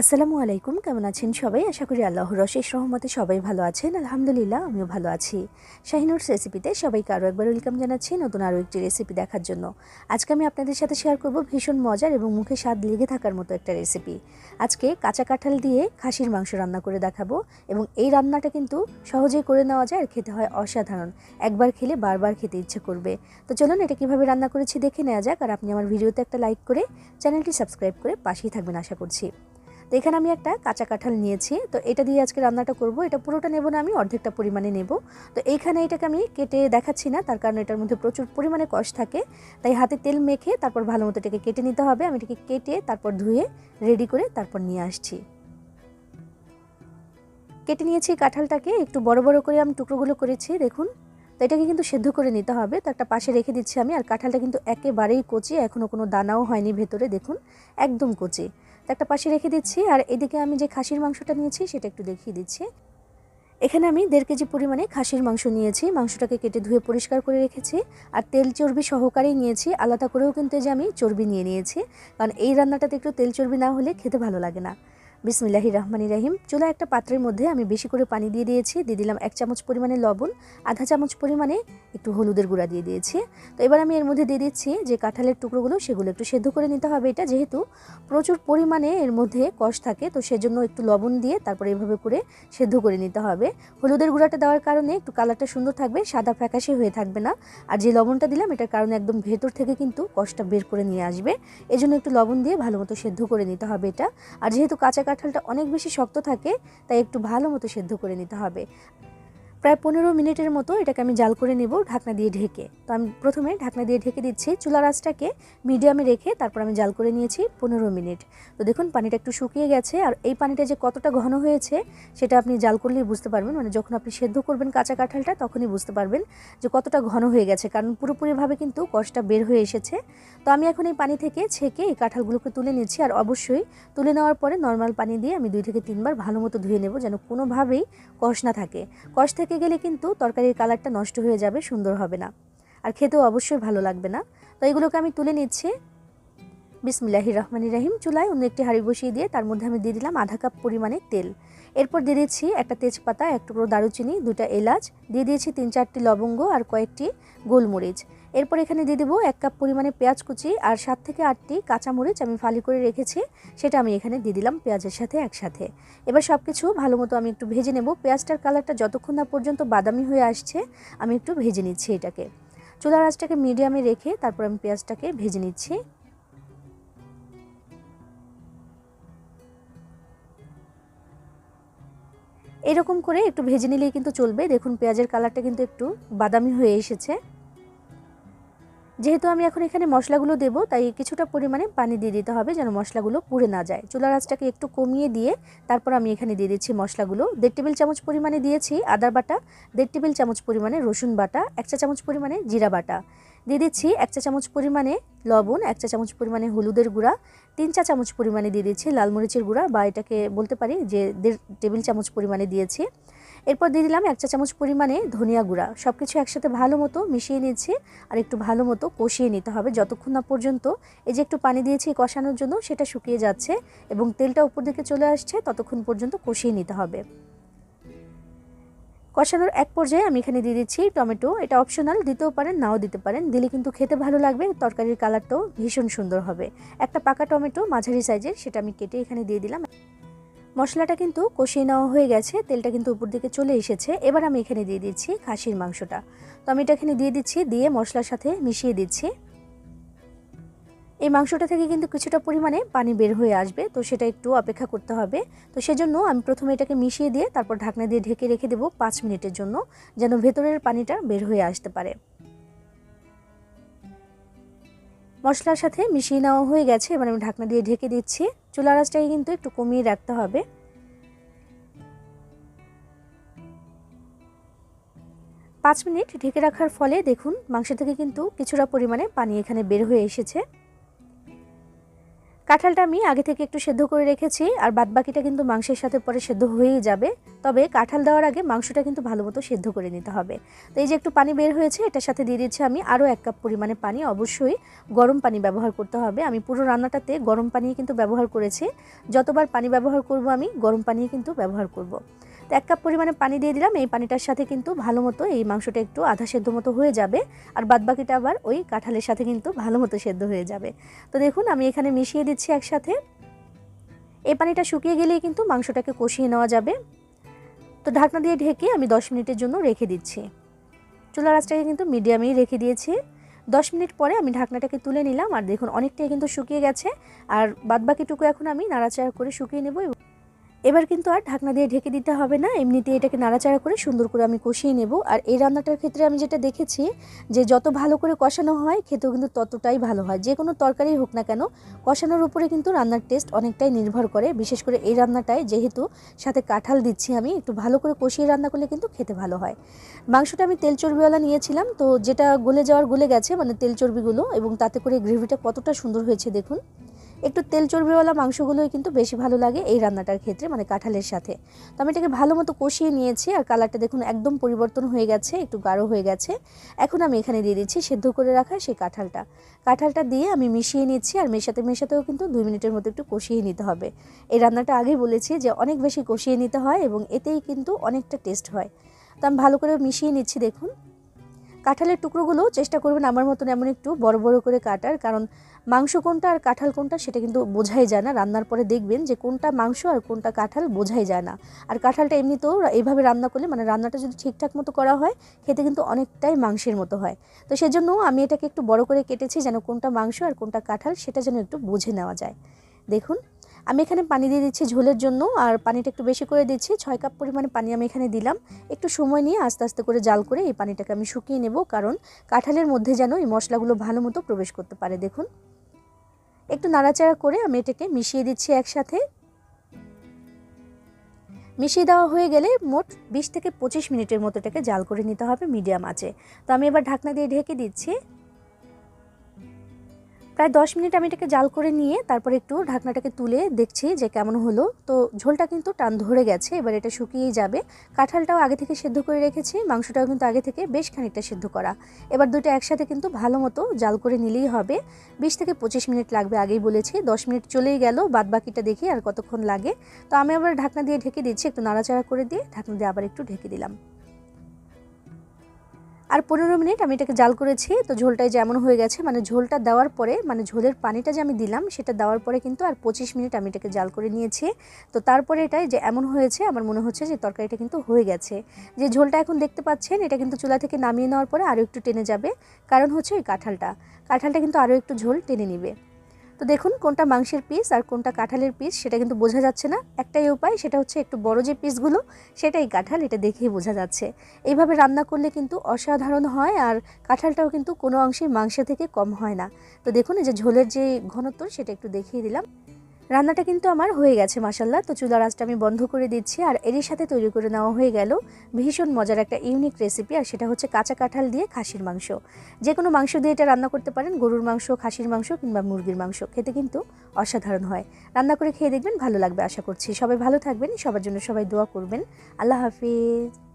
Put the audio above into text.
আসসালামু আলাইকুম, কেমন আছেন সবাই? আশা করি আল্লাহর রশেষ রহমতে সবাই ভালো আছেন। আলহামদুলিল্লাহ, আমিও ভালো আছি। শাহিনুরস রেসিপিতে সবাইকে আরও একবার ওয়েলকাম জানাচ্ছি নতুন আরও একটি রেসিপি দেখার জন্য। আজকে আমি আপনাদের সাথে শেয়ার করব ভীষণ মজার এবং মুখে স্বাদ লেগে থাকার মতো একটা রেসিপি। আজকে কাঁচা কাঁঠাল দিয়ে খাসির মাংস রান্না করে দেখাবো এবং এই রান্নাটা কিন্তু সহজেই করে নেওয়া যায় আর খেতে হয় অসাধারণ। একবার খেলে বারবার খেতে ইচ্ছে করবে। তো চলুন এটা কীভাবে রান্না করেছি দেখে নেওয়া যাক। আর আপনি আমার ভিডিওতে একটা লাইক করে চ্যানেলটি সাবস্ক্রাইব করে পাশেই থাকবেন, আশা করছি। তো এখানে আমি একটা কাঁচা কাঁঠাল নিয়েছি। তো এটা দিয়ে আজকে রান্নাটা করব। এটা পুরোটা নেব না, আমি অর্ধেকটা পরিমাণে নেব। তো এইখানে এটাকে আমি কেটে দেখাচ্ছি না, তার কারণ এটার মধ্যে প্রচুর পরিমাণে কষ থাকে। তাই হাতে তেল মেখে তারপর ভালো মতো এটাকে কেটে নিতে হবে। আমি এটাকে কেটে তারপর ধুয়ে রেডি করে তারপর নিয়ে আসছি। কেটে নিয়েছি কাঁঠালটাকে। একটু বড় বড় করে আমি টুকরোগুলো করেছি, দেখুন। তো এটাকে কিন্তু সেদ্ধ করে নিতে হবে। তো একটা পাশে রেখে দিচ্ছি আমি। আর কাঁঠালটা কিন্তু একেবারেই কচি এখনও কোনো দানাও হয়নি ভেতরে, দেখুন। একদম কচি। একটা পাশে রেখে দিচ্ছি, আর এদিকে আমি যে খাসির মাংসটা নিয়েছি সেটা একটু দেখিয়ে দিচ্ছি। এখানে আমি দেড় কেজি পরিমাণে খাসির মাংস নিয়েছি, মাংসটাকে কেটে ধুয়ে পরিষ্কার করে রেখেছি, আর তেল চর্বি সহকারেই নিয়েছি, আলাদা করেও কিন্তু যে আমি চর্বি নিয়ে নিয়েছি, কারণ এই রান্নাটাতে একটু তেল চর্বি না হলে খেতে ভালো লাগে না। বিসমিল্লাহি রহমানি রাহিম। চুলা একটা পাত্রের মধ্যে আমি বেশি করে পানি দিয়ে দিয়েছি। দিয়ে দিলাম এক চামচ পরিমাণে লবণ, আধা চামচ পরিমাণে একটু হলুদের গুঁড়া দিয়ে দিয়েছি। তো এবার আমি এর মধ্যে দিয়ে দিচ্ছি যে কাঁঠালের টুকরোগুলো, সেগুলো একটু সেদ্ধ করে নিতে হবে এটা, যেহেতু প্রচুর পরিমাণে এর মধ্যে কষ থাকে, তো সেজন্য একটু লবণ দিয়ে তারপরে এভাবে করে সেদ্ধ করে নিতে হবে। হলুদের গুঁড়াটা দেওয়ার কারণে একটু কালারটা সুন্দর থাকবে, সাদা ফ্যাকাশে হয়ে থাকবে না। আর যে লবণটা দিলাম, এটার কারণে একদম ভেতর থেকে কিন্তু কষটা বের করে নিয়ে আসবে। এজন্য একটু লবণ দিয়ে ভালো মতো সেদ্ধ করে নিতে হবে এটা। আর যেহেতু কাঁচা কাঁঠালটা অনেক বেশি শক্ত থাকে তাই একটু ভালো মতো সেদ্ধ করে নিতে হবে। প্রায় পনেরো মিনিটের মতো এটাকে আমি জাল করে নেব ঢাকনা দিয়ে ঢেকে। তো আমি প্রথমে ঢাকনা দিয়ে ঢেকে দিচ্ছি। চুলার আঁচটাকে মিডিয়ামে রেখে তারপর আমি জাল করে নিয়েছি পনেরো মিনিট। তো দেখুন, পানিটা একটু শুকিয়ে গেছে আর এই পানিটা যে কতটা ঘন হয়েছে সেটা আপনি জাল করলেই বুঝতে পারবেন। মানে যখন আপনি সেদ্ধ করবেন কাঁচা কাঁঠালটা তখনই বুঝতে পারবেন যে কতটা ঘন হয়ে গেছে, কারণ পুরোপুরিভাবে কিন্তু কষটা বের হয়ে এসেছে। তো আমি এখন এই পানি থেকে ছেঁকে এই কাঁঠালগুলোকে তুলে নিচ্ছি আর অবশ্যই তুলে নেওয়ার পরে নর্মাল পানি দিয়ে আমি দুই থেকে তিনবার ভালো মতো ধুয়ে নেব যেন কোনোভাবেই কষ না থাকে। কষ থেকে গেলে কিন্তু তরকারির কালারটা নষ্ট হয়ে যাবে, সুন্দর হবে না। আর খেতেও অবশ্যই ভালো লাগবে না। তো এগুলোকে আমি তুলে নিচ্ছি। বিসমিল্লাহি রহমানি রাহিম চুলায় অন্য একটি হাঁড়ি বসিয়ে দিয়ে তার মধ্যে আমি দিয়ে দিলাম আধা কাপ পরিমাণে তেল। এরপর দিয়ে দিচ্ছি একটা তেজপাতা, এক টুকরো দারুচিনি দুটা এলাচ, দিয়ে দিয়েছি তিন চারটি লবঙ্গ আর কয়েকটি গোলমরিচ। এরপর এখানে দিয়ে দেবো এক কাপ পরিমাণে পেঁয়াজ কুচি আর সাত থেকে আটটি কাঁচামরিচ আমি ফালি করে রেখেছি, সেটা আমি এখানে দিয়ে দিলাম পেঁয়াজের সাথে একসাথে। এবার সব কিছু ভালো মতো আমি একটু ভেজে নেব। পেঁয়াজটার কালারটা যতক্ষণ না পর্যন্ত বাদামি হয়ে আসছে, আমি একটু ভেজে নিচ্ছি এটাকে। চুলার আঁচটাকে মিডিয়ামে রেখে তারপর আমি পেঁয়াজটাকে ভেজে নিচ্ছি। এরকম করে একটু ভেজে নিলেই কিন্তু চলবে। দেখুন, পেঁয়াজের কালারটা কিন্তু একটু বাদামি হয়ে এসেছে। যেহেতু আমি এখন এখানে মশলাগুলো দেবো, তাই কিছুটা পরিমাণে পানি দিয়ে দিতে হবে যেন মশলাগুলো পুড়ে না যায়। চুলার আঁচটাকে একটু কমিয়ে দিয়ে তারপর আমি এখানে দিয়ে দিচ্ছি মশলাগুলো। দেড় টেবিল চামচ পরিমাণে দিয়েছি আদা বাটা, দেড় টেবিল চামচ পরিমাণে রসুন বাটা, এক চা চামচ পরিমাণে জিরা বাটা। দিয়ে দিচ্ছি এক চা চামচ পরিমাণে লবণ, এক চা চামচ পরিমাণে হলুদের গুঁড়া, তিন চা চামচ পরিমাণে দিয়ে দিচ্ছি লাল মরিচের গুঁড়া বা এটাকে বলতে পারি যে দেড় টেবিল চামচ পরিমাণে দিয়েছি। এরপর দিয়ে দিলাম এক চা চামচ পরিমাণে ধনিয়া গুঁড়া। সব কিছু একসাথে ভালো মতো মিশিয়ে নিচ্ছি আর একটু ভালো মতো কষিয়ে নিতে হবে। যতক্ষণ না পর্যন্ত এই যে একটু পানি দিয়েছি কষানোর জন্য সেটা শুকিয়ে যাচ্ছে এবং তেলটা উপর দিকে চলে আসছে ততক্ষণ পর্যন্ত কষিয়ে নিতে হবে। কষানোর এক পর্যায়ে আমি এখানে দিয়ে দিচ্ছি টমেটো। এটা অপশনাল দিতেও পারেন, নাও দিতে পারেন। দিলে কিন্তু খেতে ভালো লাগবে, তরকারির কালারটাও ভীষণ সুন্দর হবে। একটা পাকা টমেটো, মাঝারি সাইজের, সেটা আমি কেটে এখানে দিয়ে দিলাম। মশলাটা কিন্তু কষিয়ে নেওয়া হয়ে গেছে, তেলটা কিন্তু উপর দিকে চলে এসেছে। এবার আমি এখানে দিয়ে দিচ্ছি খাসির মাংসটা। তো আমি এটা এখানে দিয়ে দিচ্ছি, দিয়ে মশলার সাথে মিশিয়ে দিচ্ছি। এই মাংসটা থেকে কিন্তু কিছুটা পরিমাণে পানি বের হয়ে আসবে, তো সেটা একটু অপেক্ষা করতে হবে। তো সেজন্য আমি প্রথমে এটাকে মিশিয়ে দিয়ে তারপর ঢাকনা দিয়ে ঢেকে রেখে দেবো পাঁচ মিনিটের জন্য, যেন ভেতরের পানিটা বের হয়ে আসতে পারে। মশলার সাথে মিশিয়ে নেওয়া হয়ে গেছে, এবার আমি ঢাকনা দিয়ে ঢেকে দিচ্ছি। চুলার আঁচটাকে কিন্তু একটু কমিয়ে রাখতে হবে। পাঁচ মিনিট ঢেকে রাখার ফলে দেখুন মাংস থেকে কিন্তু কিছুটা পরিমাণে পানি এখানে বের হয়ে এসেছে। কাঁঠালটা আমি আগে থেকে একটু সেদ্ধ করে রেখেছি, আর বাদবাকিটা কিন্তু মাংসের সাথে পরে সেদ্ধ হয়েই যাবে। তবে কাঁঠাল দেওয়ার আগে মাংসটা কিন্তু ভালো মতো সেদ্ধ করে নিতে হবে। তো এই যে একটু পানি বের হয়েছে, এটার সাথে দিয়ে দিচ্ছি আমি আরও এক কাপ পরিমাণে পানি। অবশ্যই গরম পানি ব্যবহার করতে হবে। আমি পুরো রান্নাটাতে গরম পানি কিন্তু ব্যবহার করেছি। যতবার পানি ব্যবহার করব আমি, গরম পানি কিন্তু ব্যবহার করব। তো এক কাপ পরিমাণে পানি দিয়ে দিলাম। এই পানিটার সাথে কিন্তু ভালো মতো এই মাংসটা একটু আধা সেদ্ধ মতো হয়ে যাবে। আর বাদবাকিটা আবার ওই কাঁঠালের সাথে কিন্তু ভালো মতো সেদ্ধ হয়ে যাবে। তো দেখুন, আমি এখানে মিশিয়ে দিচ্ছি একসাথে। এই পানিটা শুকিয়ে গেলেই কিন্তু মাংসটাকে কষিয়ে নেওয়া যাবে। তো ঢাকনা দিয়ে ঢেকে আমি দশ মিনিটের জন্য রেখে দিচ্ছি। চুলার আঁচটাকে কিন্তু মিডিয়ামেই রেখে দিয়েছি। দশ মিনিট পরে আমি ঢাকনাটাকে তুলে নিলাম। আর দেখুন, অনেকটাই কিন্তু শুকিয়ে গেছে। আর বাদবাকিটুকু এখন আমি নাড়াচাড়া করে শুকিয়ে নেব এবার কিন্তু আর ঢাকনা দিয়ে ঢেকে দিতে হবে না। এমনিতে এটাকে নাড়াচাড়া করে সুন্দর করে আমি কষিয়ে নেব। আর এই রান্নাটার ক্ষেত্রে আমি যেটা দেখেছি যে যত ভালো করে কষানো হয়, খেতেও কিন্তু ততটাই ভালো হয়। যে কোনো তরকারি হোক না কেন, কষানোর উপরে কিন্তু রান্নার টেস্ট অনেকটাই নির্ভর করে। বিশেষ করে এই রান্নাটায় যেহেতু সাথে কাঁঠাল দিচ্ছি আমি, একটু ভালো করে কষিয়ে রান্না করলে কিন্তু খেতে ভালো হয়। মাংসটা আমি তেল চর্বিওয়ালা নিয়েছিলাম, তো যেটা গলে যাওয়ার গলে গেছে মানে তেল চর্বিগুলো এবং তাতে করে গ্রেভিটা কতটা সুন্দর হয়েছে দেখুন। একটু তেল চর্বিওয়ালা মাংসগুলোই কিন্তু বেশি ভালো লাগে এই রান্নাটার ক্ষেত্রে মানে কাঁঠালের সাথে। তো আমি এটাকে ভালো মতো কষিয়ে নিয়েছি, আর কালারটা দেখুন একদম পরিবর্তন হয়ে গেছে, একটু গাঢ় হয়ে গেছে। এখন আমি এখানে দিয়ে দিচ্ছি সেদ্ধ করে রাখা সেই কাঁঠালটা। কাঁঠালটা দিয়ে আমি মিশিয়ে নিচ্ছি, আর মেশাতে মেশাতেও কিন্তু দুই মিনিটের মতো একটু কষিয়ে নিতে হবে। এই রান্নাটা আগেই বলেছি যে অনেক বেশি কষিয়ে নিতে হয় এবং এতেই কিন্তু অনেকটা টেস্ট হয়। তো আমি ভালো করে মিশিয়ে নিচ্ছি দেখুন। কাঁঠালের টুকরোগুলো চেষ্টা করবেন আমার মতন এমন একটু বড় বড় করে কাটার, কারণ মাংস কোনটা আর কাঁঠাল কোনটা সেটা কিন্তু বোঝাই যায় না। রান্নার পরে দেখবেন যে কোনটা মাংস আর কোনটা কাঁঠাল বোঝাই যায় না। আর কাঁঠালটা এমনিতেও এইভাবে রান্না করলে মানে রান্নাটা যদি ঠিকঠাক মতো করা হয়, খেতে কিন্তু অনেকটাই মাংসের মতো হয়। তো সেজন্য আমি এটাকে একটু বড় করে কেটেছি যেন কোনটা মাংস আর কোনটা কাঁঠাল সেটা যেন একটু বুঝে নেওয়া যায়। দেখুন আমি এখানে পানি দিয়ে দিচ্ছি ঝোলের জন্য, আর পানিটা একটু বেশি করে দিচ্ছি। ছয় কাপ পরিমাণে পানি আমি এখানে দিলাম। একটু সময় নিয়ে আস্তে আস্তে করে জাল করে এই পানিটাকে আমি শুকিয়ে নেব, কারণ কাঁঠালের মধ্যে যেন এই মশলাগুলো ভালো মতো প্রবেশ করতে পারে। দেখুন। একটু নাড়াচাড়া করে আমি এটাকে মিশিয়ে দিচ্ছি একসাথে। মিশিয়ে দেওয়া হয়ে গেলে মোট বিশ থেকে পঁচিশ মিনিটের মতো এটাকে জাল করে নিতে হবে মিডিয়াম আঁচে। তো আমি এবার ঢাকনা দিয়ে ঢেকে দিচ্ছি। প্রায় দশ মিনিট আমি এটাকে জাল করে নিয়ে তারপর একটু ঢাকনাটাকে তুলে দেখছি যে কেমন হলো। তো ঝোলটা কিন্তু টান ধরে গেছে, এবার এটা শুকিয়েই যাবে। কাঁঠালটাও আগে থেকে সেদ্ধ করে রেখেছি, মাংসটাও কিন্তু আগে থেকে বেশ খানিকটা সেদ্ধ করা। এবার দুটো একসাথে কিন্তু ভালো মতো জাল করে নিলেই হবে। বিশ থেকে পঁচিশ মিনিট লাগবে আগেই বলেছি, দশ মিনিট চলেই গেল, বাদ বাকিটা দেখি আর কতক্ষণ লাগে। তো আমি আবার ঢাকনা দিয়ে ঢেকে দিচ্ছি, একটু নাড়াচাড়া করে দিয়ে ঢাকনা দিয়ে আবার একটু ঢেকে দিলাম। আর পনেরো মিনিট আমি এটাকে জাল করেছি। তো ঝোলটাই যেমন হয়ে গেছে মানে ঝোলটা দেওয়ার পরে মানে ঝোলের পানিটা যে আমি দিলাম, সেটা দেওয়ার পরে কিন্তু আর পঁচিশ মিনিট আমি এটাকে জাল করে নিয়েছি। তো তারপরে এটাই যে এমন হয়েছে, আমার মনে হচ্ছে যে তরকারিটা কিন্তু হয়ে গেছে। যে ঝোলটা এখন দেখতে পাচ্ছেন, এটা কিন্তু চুলা থেকে নামিয়ে নেওয়ার পরে আরও একটু টেনে যাবে। কারণ হচ্ছে ওই কাঁঠালটা। কাঁঠালটা কিন্তু আরও একটু ঝোল টেনে নিবে। তো দেখুন কোনটা মাংসের পিস আর কোনটা কাঁঠালের পিস সেটা কিন্তু বোঝা যাচ্ছে না। একটাই উপায়, সেটা হচ্ছে একটু বড় যে পিসগুলো সেটাই কাঁঠাল, এটা দেখেই বোঝা যাচ্ছে। এইভাবে রান্না করলে কিন্তু অসাধারণ হয় আর কাঁঠালটাও কিন্তু কোনো অংশে মাংস থেকে কম হয় না। তো দেখুন এই যে ঝোলের যে ঘনত্ব, সেটা একটু দেখিয়ে দিলাম। রান্নাটা কিন্তু আমার হয়ে গেছে মাসাল্লাহ তো চুলার আঁচটা আমি বন্ধ করে দিচ্ছি আর এরই সাথে তৈরি করে নেওয়া হয়ে গেল ভীষণ মজার একটা ইউনিক রেসিপি আর সেটা হচ্ছে কাঁচা কাঁঠাল দিয়ে খাসির মাংস। যে কোনো মাংস দিয়ে এটা রান্না করতে পারেন, গরুর মাংস, খাসির মাংস কিংবা মুরগির মাংস। খেতে কিন্তু অসাধারণ হয়। রান্না করে খেয়ে দেখবেন, ভালো লাগবে আশা করছি। সবাই ভালো থাকবেন, সবার জন্য সবাই দোয়া করবেন। আল্লাহ হাফিজ।